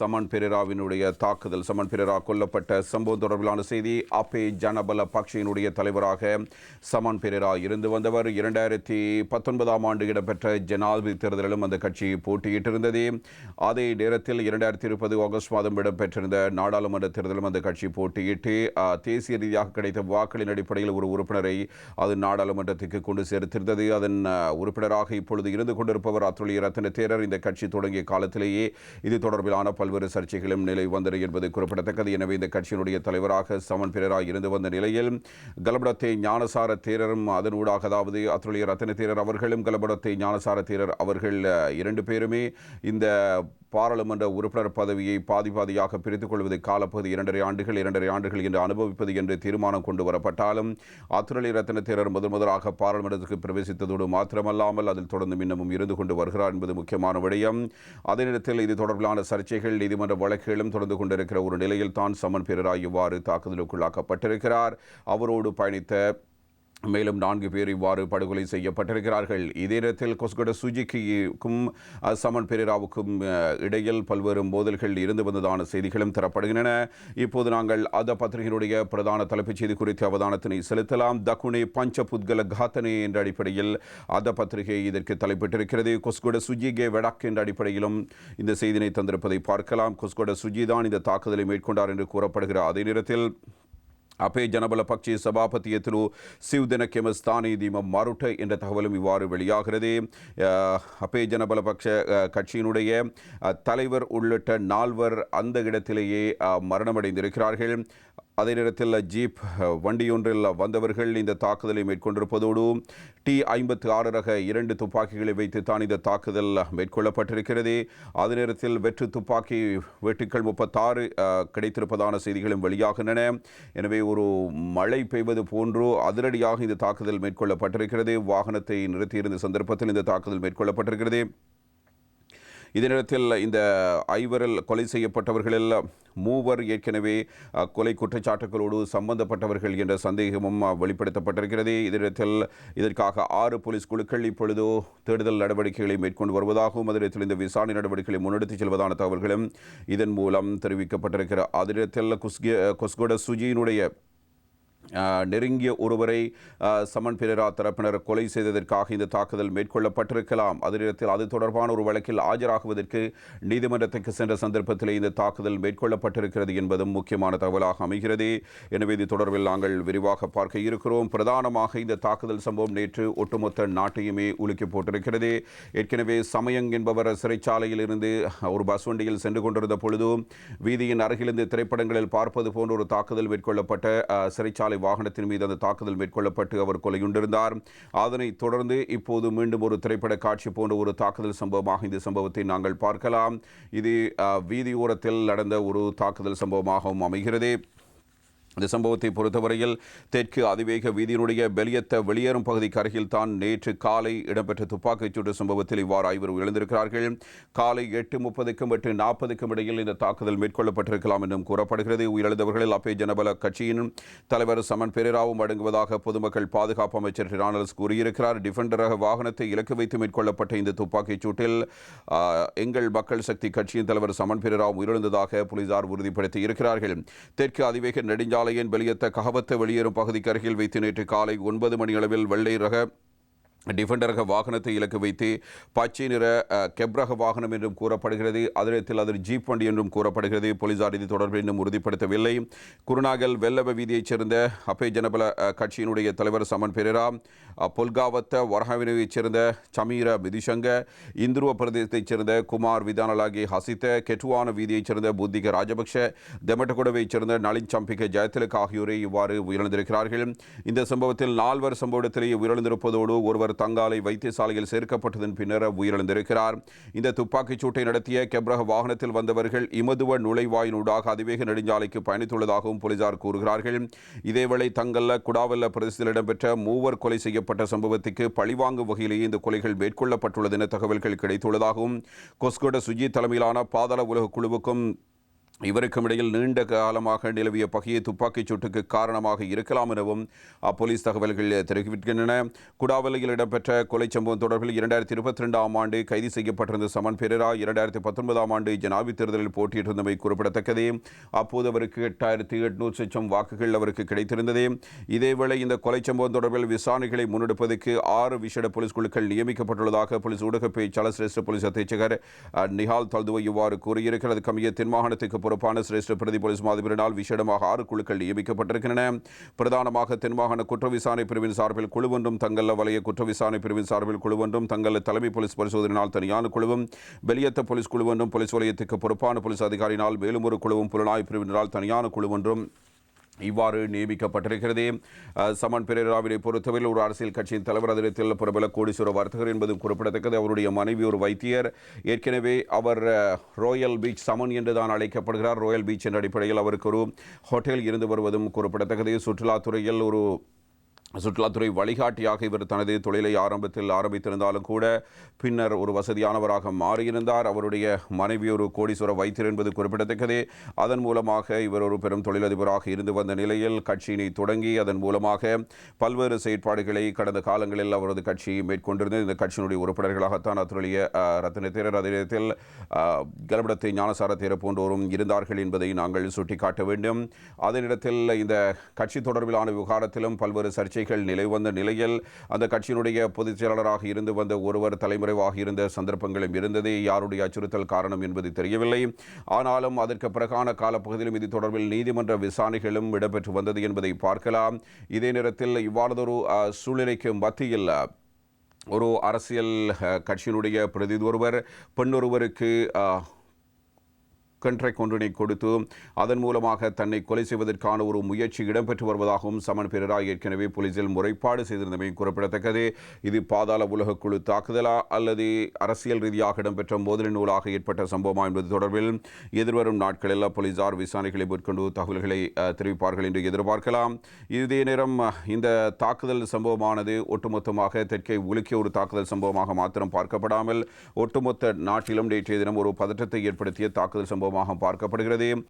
சமன் பெரேராவினுடைய தாக்குதல் சமன் பெரேரா கொல்லப்பட்ட சம்பவம் தொடர்பிலான செய்தி அப்பே ஜனபல பக்ஷியினுடைய தலைவராக சமன் பெரேரா இருந்து வந்தவர். இரண்டாயிரத்தி பத்தொன்பதாம் ஆண்டு இடம்பெற்ற ஜனாதிபதி தேர்தலிலும் அந்த கட்சி போட்டியிட்டிருந்தது. அதே நேரத்தில் இரண்டாயிரத்தி இருபது ஆகஸ்ட் மாதம் இடம்பெற்றிருந்த நாடாளுமன்ற தேர்தலும் அந்த கட்சி போட்டியிட்டு தேசிய ரீதியாக கிடைத்த வாக்களின் அடிப்படையில் ஒரு உறுப்பினரை அது நாடாளுமன்றத்துக்கு கொண்டு சேர்த்திருந்தது. அதன் உறுப்பினராக இப்பொழுது இருந்து கொண்டிருப்பவர் அத்துடைய ரத்ன தேரர். இந்த கட்சி தொடங்கிய காலத்திலேயே இது தொடர்பிலான பல்வேறு சர்ச்சைகளும் நிலை வந்தது என்பது குறிப்பிடத்தக்கது. எனவே இந்த கட்சியினுடைய தலைவராக சமன் பிறராக இருந்து வந்த நிலையில் கலபடத்தை ஞானசார தேரரும் அதனூடாக அதாவது அத்துடைய ரத்ன தேரர் அவர்களும் கலபடத்தை ஞானசார தேரர் அவர்கள் இரண்டு பேருமே இந்த பாராளுமன்ற உறுப்பினர் பதவியை பாதி பாதியாக பிரித்துக் கொள்வது காலப்பகுதி இரண்டரை ஆண்டுகள் இரண்டரை ஆண்டுகள் என்று அனுபவிப்பது என்று தீர்மானம் கொண்டு வரப்பட்டாலும் அத்துரலி ரத்ன தேரர் முதன் முதலாக பாராளுமன்றத்துக்கு பிரவேசித்ததோடு மாத்திரமல்லாமல் அதில் தொடர்ந்து இன்னமும் இருந்து கொண்டு வருகிறார் என்பது முக்கியமான விடயம். அதே நேரத்தில் இது தொடர்பிலான சர்ச்சைகள் நீதிமன்ற வழக்குகளும் தொடர்ந்து கொண்டிருக்கிற ஒரு நிலையில் தான் சமன் பெரராய் இவ்வாறு தாக்குதலுக்குள்ளாக்கப்பட்டிருக்கிறார். அவரோடு பயணித்த மேலும் நான்கு பேர் இவ்வாறு படுகொலை செய்யப்பட்டிருக்கிறார்கள். இதே நேரத்தில் கொஸ்கட சுஜிக்கிக்கும் சமன் பெரேராவுக்கும் இடையில் பல்வேறு மோதல்கள் இருந்து வந்ததான செய்திகளும் தரப்படுகின்றன. இப்போது நாங்கள் அத பத்திரிகையினுடைய பிரதான தலைப்புச் செய்தி குறித்து அவதானத்தினை செலுத்தலாம். தக்குனே பஞ்ச புத்கல காத்தனே என்ற அடிப்படையில் அத பத்திரிகை இதற்கு தலைப்பிட்டிருக்கிறது. கொஸ்கொட சுஜிகே வெடாக் என்ற அடிப்படையிலும் இந்த செய்தினை தந்திருப்பதை பார்க்கலாம். கொஸ்கொட சுஜி தான் இந்த தாக்குதலை மேற்கொண்டார் என்று கூறப்படுகிற அதே நேரத்தில் அப்பே ஜனபல பக்ஷி சபாபத்தியத்திலு சிவ்தன கெமஸ்தானி தீமம் மாருட்ட என்ற தகவலும் இவ்வாறு வெளியாகிறது. அப்பே ஜனபல பக்ஷ கட்சியினுடைய தலைவர் உள்ளிட்ட நால்வர் அந்த இடத்திலேயே மரணமடைந்திருக்கிறார்கள். அதே நேரத்தில் ஜீப் வண்டியொன்றில் வந்தவர்கள் இந்த தாக்குதலை மேற்கொண்டிருப்பதோடு டி ஐம்பத்து ஆறு ரக இரண்டு துப்பாக்கிகளை வைத்து தான் இந்த தாக்குதல் மேற்கொள்ளப்பட்டிருக்கிறது. அதே நேரத்தில் வெற்று துப்பாக்கி வெட்டுக்கள் முப்பத்தாறு கிடைத்திருப்பதான செய்திகளும் வெளியாகின்றன. எனவே ஒரு மழை பெய்வது போன்று அதிரடியாக இந்த தாக்குதல் மேற்கொள்ளப்பட்டிருக்கிறது. வாகனத்தை நிறுத்தியிருந்த சந்தர்ப்பத்தில் இந்த தாக்குதல் மேற்கொள்ளப்பட்டிருக்கிறது. இதே நேரத்தில் இந்த ஐவரில் கொலை செய்யப்பட்டவர்களில் மூவர் ஏற்கனவே கொலை குற்றச்சாட்டுகளோடு சம்பந்தப்பட்டவர்கள் என்ற சந்தேகமும் வெளிப்படுத்தப்பட்டிருக்கிறது. இதனிடத்தில் இதற்காக ஆறு போலீஸ் குழுக்கள் இப்பொழுது தேடுதல் நடவடிக்கைகளை மேற்கொண்டு வருவதாகவும் அதே இந்த விசாரணை நடவடிக்கைகளை முன்னெடுத்துச் செல்வதான தகவல்களும் இதன் மூலம் தெரிவிக்கப்பட்டிருக்கிற. அதே குஸ்கே குஸ்கொட கொஸ்கோட சுஜியினுடைய நெருங்கிய ஒருவரை சமன் பிரேரா தரப்பினர் கொலை செய்ததற்காக இந்த தாக்குதல் மேற்கொள்ளப்பட்டிருக்கலாம். அதே அது தொடர்பான ஒரு வழக்கில் ஆஜராகுவதற்கு நீதிமன்றத்துக்கு சென்ற சந்தர்ப்பத்தில் இந்த தாக்குதல் மேற்கொள்ளப்பட்டிருக்கிறது என்பதும் முக்கியமான தகவலாக அமைகிறது. எனவே இது தொடர்பில் நாங்கள் விரிவாக பார்க்க இருக்கிறோம். பிரதானமாக இந்த தாக்குதல் சம்பவம் நேற்று ஒட்டுமொத்த நாட்டையுமே உலுக்கி போட்டிருக்கிறது. ஏற்கனவே சமயங் என்பவர் சிறைச்சாலையில் இருந்து ஒரு பஸ் வண்டியில் சென்று கொண்டிருந்த பொழுது வீதியின் அருகிலிருந்து திரைப்படங்களில் பார்ப்பது போன்ற ஒரு தாக்குதல் மேற்கொள்ளப்பட்ட சிறைச்சாலை சாலை வாகனத்தின் மீது அந்த தாக்குதல் மேற்கொள்ளப்பட்டு அவர் கொலையுண்டிருந்தார். அதனைத் தொடர்ந்து இப்போது மீண்டும் ஒரு திரைப்பட காட்சி போன்ற ஒரு தாக்குதல் சம்பவமாக இந்த சம்பவத்தை நாங்கள் பார்க்கலாம். இது அஹ், வீதியோரத்தில் நடந்த ஒரு தாக்குதல் சம்பவமாகவும் அமைகிறது. இந்த சம்பவத்தை பொறுத்தவரையில் தெற்கு அதிவேக வீதியினுடைய பெலியத்த வெளியேறும் பகுதிக்கு அருகில் தான் நேற்று காலை இடம்பெற்ற துப்பாக்கிச் சூட்டு சம்பவத்தில் இவ்வாறு ஐவர் இழந்திருக்கிறார்கள். காலை எட்டு முப்பதுக்கும் எட்டு நாற்பதுக்கும் இடையில் இந்த தாக்குதல் மேற்கொள்ளப்பட்டிருக்கலாம் என்றும் கூறப்படுகிறது. உயிரிழந்தவர்களில் அப்பே ஜனபல கட்சியின் தலைவர் சமன் பெரேராவும் அடங்குவதாக பொதுமக்கள் பாதுகாப்பு அமைச்சர் ரானல்ஸ் கூறியிருக்கிறார். டிஃபெண்டர் ரக வாகனத்தை இலக்கு வைத்து மேற்கொள்ளப்பட்ட இந்த துப்பாக்கிச் சூட்டில் எங்கள் மக்கள் சக்தி கட்சியின் தலைவர் சமன் பெரேராவும் உயிரிழந்ததாக போலீசார் உறுதிப்படுத்தி இருக்கிறார்கள் தெற்கு அதிவேக நெடுஞ்சாலையின் வெளியத்த ககவத்த வெளியேறும் பகுதிக்கு அருகில் வைத்து நேற்று காலை ஒன்பது மணி அளவில் வெள்ளை ரக டிஃபெண்டரக வாகனத்தை இலக்கு வைத்து பச்சை நிற கெப்ரக வாகனம் என்றும் கூறப்படுகிறது. அதிரத்தில் அது ஜீப் வண்டி என்றும் கூறப்படுகிறது. போலீசார் இது தொடர்பில் இன்னும் உறுதிப்படுத்தவில்லை. குருநாகல் வெல்லவ வீதியைச் சேர்ந்த அப்பே ஜனபல கட்சியினுடைய தலைவர் சமன் பெரேரா பொல்காவத்த வரஹாவினைச் சேர்ந்த சமீர மிதிசங்க இந்துருவ பிரதேசத்தைச் சேர்ந்த குமார் விதானலாகி ஹசித்த கெட்டுவான வீதியைச் சேர்ந்த புத்திக ராஜபக்ஷ தெமட்டகுடவைச் சேர்ந்த நளின் சம்பிக்க ஜெயதிலக் ஆகியோரை இவ்வாறு உயிரிழந்திருக்கிறார்கள். இந்த சம்பவத்தில் நால்வர் சம்பவத்திலேயே உயிரிழந்திருப்பதோடு ஒருவர் தங்காலை வைத்தியசாலையில் சேர்க்கப்பட்டதன் பின்னர் உயிரிழந்திருக்கிறார். இந்த துப்பாக்கிச் சூட்டை நடத்திய கெப்ரக வாகனத்தில் வந்தவர்கள் இமதுவ நுழைவாயினூடாக அதிவேக நெடுஞ்சாலைக்கு பயணித்துள்ளதாகவும் போலீசார் கூறுகிறார்கள். இதேவேளை தங்கல்ல குடாவல்ல பிரதேசத்தில் இடம்பெற்ற மூவர் கொலை செய்யப்பட்ட சம்பவத்துக்கு பழிவாங்கும் வகையிலேயே இந்த கொலைகள் மேற்கொள்ளப்பட்டுள்ளது என தகவல்கள் கிடைத்துள்ளதாகவும் கொஸ்கோட சுஜி தலைமையிலான பாதாள உலக குழுவுக்கும் இவருக்கும் இடையில் நீண்ட காலமாக நிலவிய பகையை துப்பாக்கிச் சூட்டுக்கு காரணமாக இருக்கலாம் எனவும் அப்போலீஸ் தகவல்கள் தெரிவிக்கின்றன. குடாவலையில் இடம்பெற்ற கொலை சம்பவம் தொடர்பில் இரண்டாயிரத்தி இருபத்தி ரெண்டாம் ஆண்டு கைது செய்யப்பட்டிருந்த சமன் பெரேரா இரண்டாயிரத்தி பத்தொன்பதாம் ஆண்டு ஜனாபி தேர்தலில் போட்டியிட்டிருந்தமை குறிப்பிடத்தக்கது. அப்போது அவருக்கு எட்டாயிரத்தி எட்நூறு லட்சம் வாக்குகள் அவருக்கு கிடைத்திருந்தது. இதேவேளை இந்த கொலை சம்பவம் தொடர்பில் விசாரணைகளை முன்னெடுப்பதற்கு ஆறு விசேட போலீஸ் குழுக்கள் நியமிக்கப்பட்டுள்ளதாக போலீஸ் ஊடக பேச்சாளர் சிரேஷ்ட போலீஸ் அத்தீட்சகர் நிஹால் தல்துவை இவ்வாறு கூறியிருக்கிறது. கமிய தென் மாகாணத்துக்கு பொறுப்பான சிரேஷ்ட பிரதி போலீஸ் மாதிபரினால் விசேடமாக ஆறு குழுக்கள் நியமிக்கப்பட்டிருக்கின்றன. பிரதானமாக தென் மாகாண குற்ற விசாரணை பிரிவின் சார்பில் குழு ஒன்றும் தங்கல்ல வலைய குற்ற விசாரணை பிரிவின் சார்பில் குழு ஒன்றும் தங்கல்ல தலைமை போலீஸ் பரிசோதனையினால் தனியான குழுவும் வெளியத்த போலீஸ் குழு ஒன்றும் போலீஸ் வலயத்துக்கு பொறுப்பான போலீஸ் அதிகாரியினால் மேலும் ஒரு குழுவும் புலனாய்வு பிரிவினரால் தனியான குழு ஒன்றும். இவ்வாறு நியமிக்கப்பட்டிருக்கிறது. சமன் பெரேராவினை பொறுத்தவரையில் ஒரு அரசியல் கட்சியின் தலைவர் அதிரத்தில் பிரபல கோடீஸ்வர வர்த்தகர் என்பதும் குறிப்பிடத்தக்கது. அவருடைய மனைவி ஒரு வைத்தியர். ஏற்கனவே அவர் ரோயல் ராயல் பீச் சமன் என்று தான் அழைக்கப்படுகிறார். ராயல் பீச் என்ற அடிப்படையில் அவருக்கு ஒரு ஹோட்டல் இருந்து வருவதும் குறிப்பிடத்தக்கது. சுற்றுலாத்துறையில் ஒரு சுற்றுலாத்துறை வழிகாட்டியாக இவர் தனது தொழிலை ஆரம்பத்தில் ஆரம்பித்திருந்தாலும் கூட பின்னர் ஒரு வசதியானவராக மாறியிருந்தார். அவருடைய மனைவி ஒரு கோடீஸ்வர வைத்தியர் என்பது குறிப்பிடத்தக்கது. அதன் மூலமாக இவர் ஒரு பெரும் தொழிலதிபராக இருந்து வந்த நிலையில் கட்சியினை தொடங்கி அதன் மூலமாக பல்வேறு செயற்பாடுகளை கடந்த காலங்களில் அவரது கட்சி மேற்கொண்டிருந்தது. இந்த கட்சியினுடைய உறுப்பினர்களாகத்தான் அத்துடைய அஹ், ரத்தின தேரர் அதே நேரத்தில் கலபடத்தை ஞானசார தேரர் போன்றோரும் இருந்தார்கள் என்பதை நாங்கள் சுட்டிக்காட்ட வேண்டும். அதே நேரத்தில் இந்த கட்சி தொடர்பிலான விவகாரத்திலும் பல்வேறு சர்ச்சை சர்ச்சைகள் நிலை வந்த நிலையில் அந்த கட்சியினுடைய பொதுச் செயலாளராக இருந்து வந்த ஒருவர் தலைமறைவாக இருந்த சந்தர்ப்பங்களும் இருந்தது யாருடைய அச்சுறுத்தல் காரணம் என்பது தெரியவில்லை. ஆனாலும் அதற்கு பிறகான காலப்பகுதியிலும் இது தொடர்பில் நீதிமன்ற விசாரணைகளும் இடம்பெற்று வந்தது என்பதை பார்க்கலாம். இதே நேரத்தில் இவ்வாறதொரு சூழ்நிலைக்கு மத்தியில் ஒரு அரசியல் கட்சியினுடைய பிரதி ஒருவர் பெண்ணொருவருக்கு அஹ், கன்ட்ராக்ட் ஒன்றினை கொடுத்து அதன் மூலமாக தன்னை கொலை செய்வதற்கான ஒரு முயற்சி இடம்பெற்று வருவதாகவும் சமன் பெரரா ஏற்கனவே போலீசில் முறைப்பாடு செய்திருந்தமை குறிப்பிடத்தக்கது. இது பாதாள உலக குழு தாக்குதலா அல்லது அரசியல் ரீதியாக இடம்பெற்ற மோதலின் நூலாக ஏற்பட்ட சம்பவமா என்பது தொடர்பில் எதிர்வரும் நாட்களில் போலீசார் விசாரணைகளை மேற்கொண்டு தகவல்களை தெரிவிப்பார்கள் என்று எதிர்பார்க்கலாம். இதே நேரம் இந்த தாக்குதல் சம்பவமானது ஒட்டுமொத்தமாக தெற்கே உலுக்கிய ஒரு தாக்குதல் சம்பவமாக மாத்திரம் பார்க்கப்படாமல் ஒட்டுமொத்த நாட்டிலும் நேற்றைய தினம் ஒரு பதற்றத்தை ஏற்படுத்திய தாக்குதல் சம்பவம் சம்பவமாக பார்க்கப்படுகிறது.